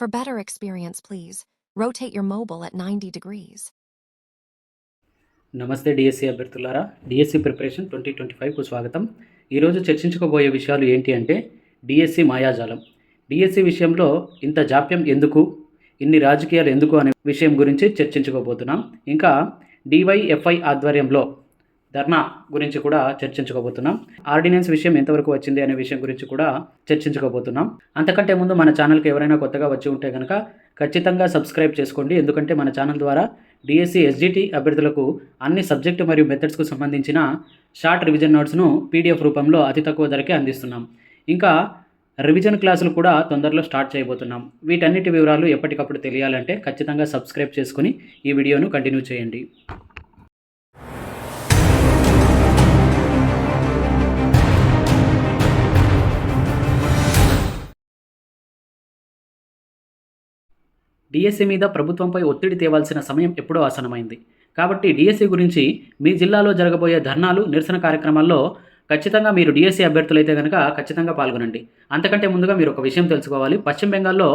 For better experience, please rotate your mobile at 90 degrees. నమస్తే DSC అభ్యర్థులారా DSC preparation twenty twenty ఫైవ్కు స్వాగతం. ఈరోజు చర్చించుకోబోయే విషయాలు ఏంటి అంటే డిఎస్సి మాయాజాలం. డిఎస్సి విషయంలో ఇంత జాప్యం ఎందుకు? ఇన్ని రాజకీయాలు ఎందుకు అనే విషయం గురించి చర్చించుకోబోతున్నాం. ఇంకా డివైఎఫ్ఐ ఆధ్వర్యంలో ధర్నా గురించి కూడా చర్చించుకోబోతున్నాం. ఆర్డినెన్స్ విషయం ఎంతవరకు వచ్చింది అనే విషయం గురించి కూడా చర్చించుకోబోతున్నాం. అంతకంటే ముందు మన ఛానల్కి ఎవరైనా కొత్తగా వచ్చి ఉంటే కనుక ఖచ్చితంగా సబ్స్క్రైబ్ చేసుకోండి. ఎందుకంటే మన ఛానల్ ద్వారా డిఎస్సి ఎస్జిటి అభ్యర్థులకు అన్ని సబ్జెక్టు మరియు మెథడ్స్కు సంబంధించిన షార్ట్ రివిజన్ నోట్స్ను పీడిఎఫ్ రూపంలో అతి తక్కువ ధరకే అందిస్తున్నాం. ఇంకా రివిజన్ క్లాసులు కూడా తొందరలో స్టార్ట్ చేయబోతున్నాం. వీటన్నిటి వివరాలు ఎప్పటికప్పుడు తెలియాలంటే ఖచ్చితంగా సబ్స్క్రైబ్ చేసుకుని ఈ వీడియోను కంటిన్యూ చేయండి. డిఎస్సి మీద ప్రభుత్వంపై ఒత్తిడి తేవాల్సిన సమయం ఎప్పుడో ఆసనమైంది కాబట్టి డిఎస్సి గురించి మీ జిల్లాలో జరగబోయే ధర్నాలు నిరసన కార్యక్రమాల్లో ఖచ్చితంగా మీరు డిఎస్సి అభ్యర్థులైతే కనుక ఖచ్చితంగా పాల్గొనండి. అంతకంటే ముందుగా మీరు ఒక విషయం తెలుసుకోవాలి. పశ్చిమ బెంగాల్లో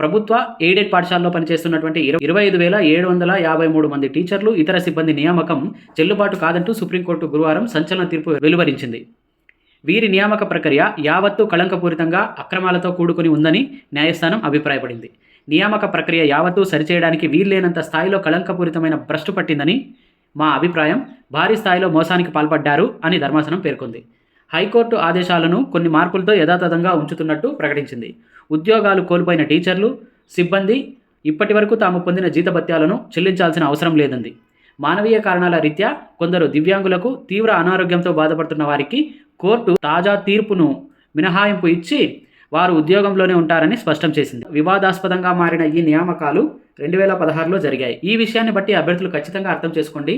ప్రభుత్వ ఎయిడెడ్ పాఠశాలలో పనిచేస్తున్నటువంటి ఇరవై ఇరవై ఐదు వేల ఏడు వందల యాభై మూడు మంది టీచర్లు ఇతర సిబ్బంది నియామకం చెల్లుబాటు కాదంటూ సుప్రీంకోర్టు గురువారం సంచలన తీర్పు వెలువరించింది. వీరి నియామక ప్రక్రియ యావత్తు కళంకపూరితంగా అక్రమాలతో కూడుకుని ఉందని న్యాయస్థానం అభిప్రాయపడింది. నియామక ప్రక్రియ యావత్తు సరిచేయడానికి వీల్లేనంత స్థాయిలో కళంకపూరితమైన భ్రష్టు పట్టిందని మా అభిప్రాయం. భారీ స్థాయిలో మోసానికి పాల్పడ్డారు అని ధర్మాసనం పేర్కొంది. హైకోర్టు ఆదేశాలను కొన్ని మార్పులతో యథాతథంగా ఉంచుతున్నట్టు ప్రకటించింది. ఉద్యోగాలు కోల్పోయిన టీచర్లు సిబ్బంది ఇప్పటి వరకు తాము పొందిన జీతభత్యాలను చెల్లించాల్సిన అవసరం లేదంది. మానవీయ కారణాల రీత్యా కొందరు దివ్యాంగులకు తీవ్ర అనారోగ్యంతో బాధపడుతున్న వారికి కోర్టు తాజా తీర్పును మినహాయింపు ఇచ్చి వారు ఉద్యోగంలోనే ఉంటారని స్పష్టం చేసింది. వివాదాస్పదంగా మారిన ఈ నియామకాలు రెండు వేల పదహారులో జరిగాయి. ఈ విషయాన్ని బట్టి అభ్యర్థులు ఖచ్చితంగా అర్థం చేసుకోండి.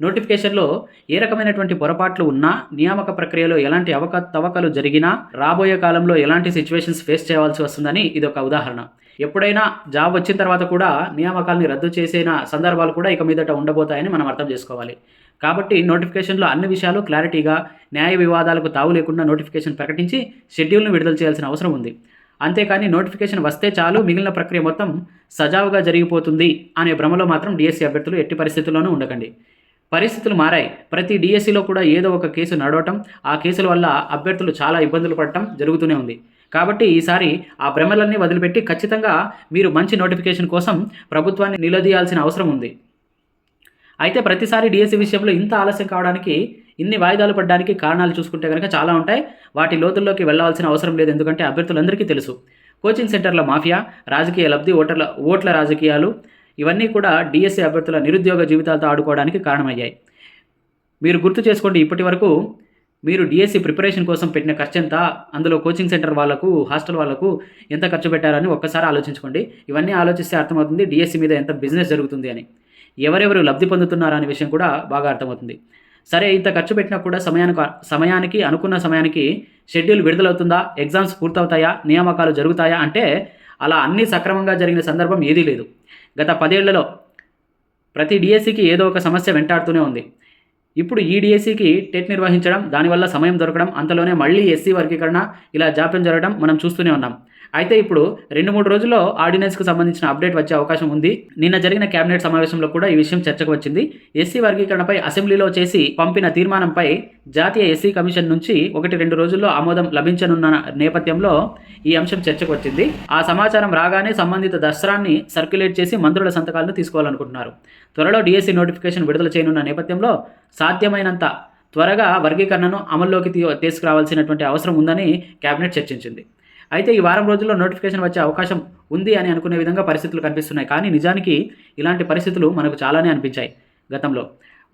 నోటిఫికేషన్లో ఏ రకమైనటువంటి పొరపాట్లు ఉన్నా నియామక ప్రక్రియలో ఎలాంటి అవక తవకలు జరిగినా రాబోయే కాలంలో ఎలాంటి సిచ్యువేషన్స్ ఫేస్ చేయాల్సి వస్తుందని ఇది ఒక ఉదాహరణ. ఎప్పుడైనా జాబ్ వచ్చిన తర్వాత కూడా నియామకాలని రద్దు చేసిన సందర్భాలు కూడా ఇక మీదట ఉండబోతాయని మనం అర్థం చేసుకోవాలి. కాబట్టి నోటిఫికేషన్లో అన్ని విషయాలు క్లారిటీగా న్యాయ వివాదాలకు తావు లేకుండా నోటిఫికేషన్ ప్రకటించి షెడ్యూల్ను విడుదల చేయాల్సిన అవసరం ఉంది. అంతేకాని నోటిఫికేషన్ వస్తే చాలు మిగిలిన ప్రక్రియ మొత్తం సజావుగా జరిగిపోతుంది అనే భ్రమలో మాత్రం డిఎస్సీ అభ్యర్థులు ఎట్టి పరిస్థితుల్లోనూ ఉండకండి. పరిస్థితులు మారాయి. ప్రతి డిఎస్సీలో కూడా ఏదో ఒక కేసు నడవటం ఆ కేసుల వల్ల అభ్యర్థులు చాలా ఇబ్బందులు పడటం జరుగుతూనే ఉంది. కాబట్టి ఈసారి ఆ భ్రమలన్నీ వదిలిపెట్టి ఖచ్చితంగా మీరు మంచి నోటిఫికేషన్ కోసం ప్రభుత్వాన్ని నిలదీయాల్సిన అవసరం ఉంది. అయితే ప్రతిసారి డిఎస్సి విషయంలో ఇంత ఆలస్యం కావడానికి ఇన్ని వాయిదాలు పడడానికి కారణాలు చూసుకుంటే కనుక చాలా ఉంటాయి. వాటి లోతుల్లోకి వెళ్ళవలసిన అవసరం లేదు. ఎందుకంటే అభ్యర్థులందరికీ తెలుసు. కోచింగ్ సెంటర్ల మాఫియా రాజకీయ లబ్ధి ఓటర్ల ఓట్ల రాజకీయాలు ఇవన్నీ కూడా డిఎస్సి అభ్యర్థుల నిరుద్యోగ జీవితాలతో ఆడుకోవడానికి కారణమయ్యాయి. మీరు గుర్తు చేసుకోండి ఇప్పటి వరకు మీరు డిఎస్సి ప్రిపరేషన్ కోసం పెట్టిన ఖర్చు ఎంత? అందులో కోచింగ్ సెంటర్ వాళ్ళకు హాస్టల్ వాళ్ళకు ఎంత ఖర్చు పెట్టారని ఒక్కసారి ఆలోచించుకోండి. ఇవన్నీ ఆలోచిస్తే అర్థమవుతుంది డిఎస్సి మీద ఎంత బిజినెస్ జరుగుతుంది అని. ఎవరెవరు లబ్ధి పొందుతున్నారు అనే విషయం కూడా బాగా అర్థమవుతుంది. సరే ఇంత ఖర్చు పెట్టినా కూడా సమయానికి సమయానికి అనుకున్న సమయానికి షెడ్యూల్ విడుదలవుతుందా? ఎగ్జామ్స్ పూర్తవుతాయా? నియామకాలు జరుగుతాయా? అంటే అలా అన్నీ సక్రమంగా జరిగిన సందర్భం ఏదీ లేదు. గత పదేళ్ళలో ప్రతి డిఎస్సికి ఏదో ఒక సమస్య వెంటాడుతూనే ఉంది. ఇప్పుడు ఈ టెట్ నిర్వహించడం దానివల్ల సమయం దొరకడం అంతలోనే మళ్ళీ ఎస్సీ వర్గీకరణ ఇలా జాప్యం జరగడం మనం చూస్తూనే ఉన్నాం. అయితే ఇప్పుడు రెండు మూడు రోజుల్లో ఆర్డినెన్స్కు సంబంధించిన అప్డేట్ వచ్చే అవకాశం ఉంది. నిన్న జరిగిన కేబినెట్ సమావేశంలో కూడా ఈ విషయం చర్చకు వచ్చింది. ఎస్సీ వర్గీకరణపై అసెంబ్లీలో చేసి పంపిన తీర్మానంపై జాతీయ ఎస్సీ కమిషన్ నుంచి ఒకటి రెండు రోజుల్లో ఆమోదం లభించనున్న నేపథ్యంలో ఈ అంశం చర్చకు వచ్చింది. ఆ సమాచారం రాగానే సంబంధిత దసరాన్ని సర్క్యులేట్ చేసి మంత్రుల సంతకాలను తీసుకోవాలనుకుంటున్నారు. త్వరలో డిఎస్సీ నోటిఫికేషన్ విడుదల చేయనున్న నేపథ్యంలో సాధ్యమైనంత త్వరగా వర్గీకరణను అమల్లోకి తీసుకురావాల్సినటువంటి అవసరం ఉందని కేబినెట్ చర్చించింది. అయితే ఈ వారం రోజుల్లో నోటిఫికేషన్ వచ్చే అవకాశం ఉంది అని అనుకునే విధంగా పరిస్థితులు కనిపిస్తున్నాయి. కానీ నిజానికి ఇలాంటి పరిస్థితులు మనకు చాలానే అనిపించాయి గతంలో.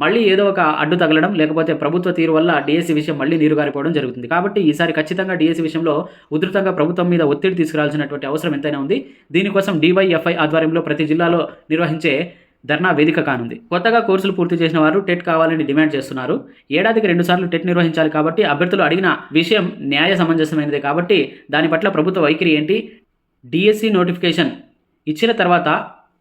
మళ్ళీ ఏదో ఒక అడ్డు తగలడం లేకపోతే ప్రభుత్వ తీరు వల్ల డిఎస్సి విషయం మళ్ళీ నీరుగారిపోవడం జరుగుతుంది. కాబట్టి ఈసారి ఖచ్చితంగా డిఎస్సి విషయంలో ఉధృతంగా ప్రభుత్వం మీద ఒత్తిడి తీసుకురావాల్సినటువంటి అవసరం ఎంతైనా ఉంది. దీనికోసం డివైఎఫ్ఐ ఆధ్వర్యంలో ప్రతి జిల్లాలో నిర్వహించే ధర్నా వేదిక కానుంది. కొత్తగా కోర్సులు పూర్తి చేసిన వారు టెట్ కావాలని డిమాండ్ చేస్తున్నారు. ఏడాదికి రెండుసార్లు టెట్ నిర్వహించాలి కాబట్టి అభ్యర్థులు అడిగిన విషయం న్యాయ సమంజసమైనది కాబట్టి దాని పట్ల ప్రభుత్వ వైఖరి ఏంటి? డిఎస్సి నోటిఫికేషన్ ఇచ్చిన తర్వాత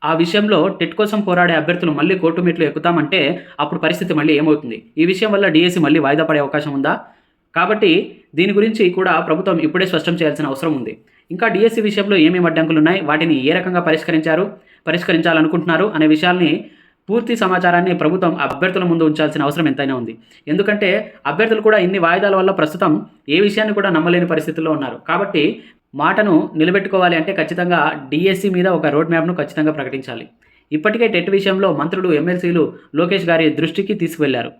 ఆ విషయంలో టెట్ కోసం పోరాడే అభ్యర్థులు మళ్ళీ కోర్టు మెట్లు ఎక్కుతామంటే అప్పుడు పరిస్థితి మళ్ళీ ఏమవుతుంది? ఈ విషయం వల్ల డిఎస్సి మళ్ళీ వాయిదా పడే అవకాశం ఉందా? కాబట్టి దీని గురించి కూడా ప్రభుత్వం ఇప్పుడే స్పష్టం చేయాల్సిన అవసరం ఉంది. ఇంకా డిఎస్సి విషయంలో ఏమేమి అడ్డంకులు ఉన్నాయి వాటిని ఏ రకంగా పరిష్కరించారు? పరిష్కరించాలనుకుంటున్నారు అనే విషయాల్ని పూర్తి సమాచారాన్ని ప్రభుత్వం అభ్యర్థుల ముందు ఉంచాల్సిన అవసరం ఎంతైనా ఉంది. ఎందుకంటే అభ్యర్థులు కూడా ఇన్ని వాయిదాల వల్ల ప్రస్తుతం ఏ విషయాన్ని కూడా నమ్మలేని పరిస్థితుల్లో ఉన్నారు. కాబట్టి మాటను నిలబెట్టుకోవాలి అంటే ఖచ్చితంగా డిఎస్సి మీద ఒక రోడ్ మ్యాప్ను ఖచ్చితంగా ప్రకటించాలి. ఇప్పటికే టెట్ విషయంలో మంత్రులు ఎమ్మెల్సీలు లోకేష్ గారి దృష్టికి తీసుకువెళ్ళారు.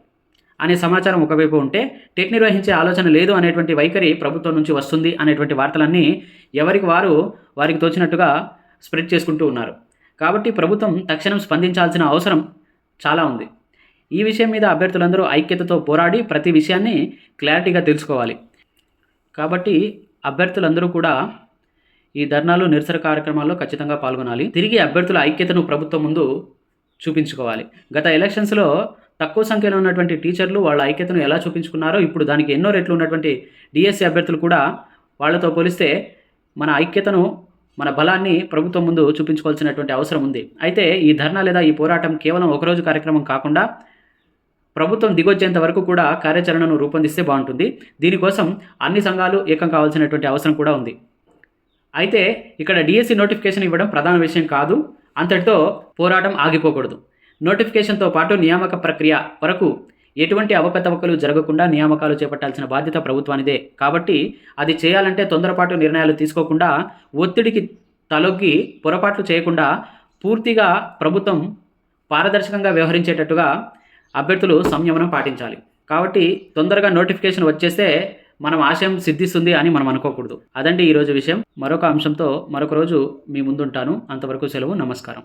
అనే సమాచారం ఒకవైపు ఉంటే టెట్ నిర్వహించే ఆలోచన లేదు అనేటువంటి వైఖరి ప్రభుత్వం నుంచి వస్తుంది అనేటువంటి వార్తలన్నీ ఎవరికి వారు వారికి తోచినట్టుగా స్ప్రెడ్ చేసుకుంటూ ఉన్నారు. కాబట్టి ప్రభుత్వం తక్షణం స్పందించాల్సిన అవసరం చాలా ఉంది. ఈ విషయం మీద అభ్యర్థులందరూ ఐక్యతతో పోరాడి ప్రతి విషయాన్ని క్లారిటీగా తెలుసుకోవాలి. కాబట్టి అభ్యర్థులందరూ కూడా ఈ ధర్నాలు నిరసన కార్యక్రమాల్లో ఖచ్చితంగా పాల్గొనాలి. తిరిగి అభ్యర్థుల ఐక్యతను ప్రభుత్వం ముందు చూపించుకోవాలి. గత ఎలక్షన్స్లో తక్కువ సంఖ్యలో ఉన్నటువంటి టీచర్లు వాళ్ళ ఐక్యతను ఎలా చూపించుకున్నారో ఇప్పుడు దానికి ఎన్నో రెట్లు ఉన్నటువంటి డిఎస్సి అభ్యర్థులు కూడా వాళ్ళతో పోలిస్తే మన ఐక్యతను మన బలాన్ని ప్రభుత్వం ముందు చూపించుకోవాల్సినటువంటి అవసరం ఉంది. అయితే ఈ ధర్నా లేదా ఈ పోరాటం కేవలం ఒకరోజు కార్యక్రమం కాకుండా ప్రభుత్వం దిగొచ్చేంత వరకు కూడా కార్యాచరణను రూపొందిస్తే బాగుంటుంది. దీనికోసం అన్ని సంఘాలు ఏకం కావాల్సినటువంటి అవసరం కూడా ఉంది. అయితే ఇక్కడ డిఎస్సి నోటిఫికేషన్ ఇవ్వడం ప్రధాన విషయం కాదు. అంతటితో పోరాటం ఆగిపోకూడదు. నోటిఫికేషన్తో పాటు నియామక ప్రక్రియ వరకు ఎటువంటి అవకతవకలు జరగకుండా నియామకాలు చేపట్టాల్సిన బాధ్యత ప్రభుత్వానిదే. కాబట్టి అది చేయాలంటే తొందరపాటు నిర్ణయాలు తీసుకోకుండా ఒత్తిడికి తలొగ్గి పొరపాట్లు చేయకుండా పూర్తిగా ప్రభుత్వం పారదర్శకంగా వ్యవహరించేటట్టుగా అభ్యర్థులు సంయమనం పాటించాలి. కాబట్టి తొందరగా నోటిఫికేషన్ వచ్చేస్తే మనం ఆశయం సిద్ధిస్తుంది అని మనం అనుకోకూడదు. అదండి ఈరోజు విషయం. మరొక అంశంతో మరొక రోజు మీ ముందుంటాను. అంతవరకు సెలవు నమస్కారం.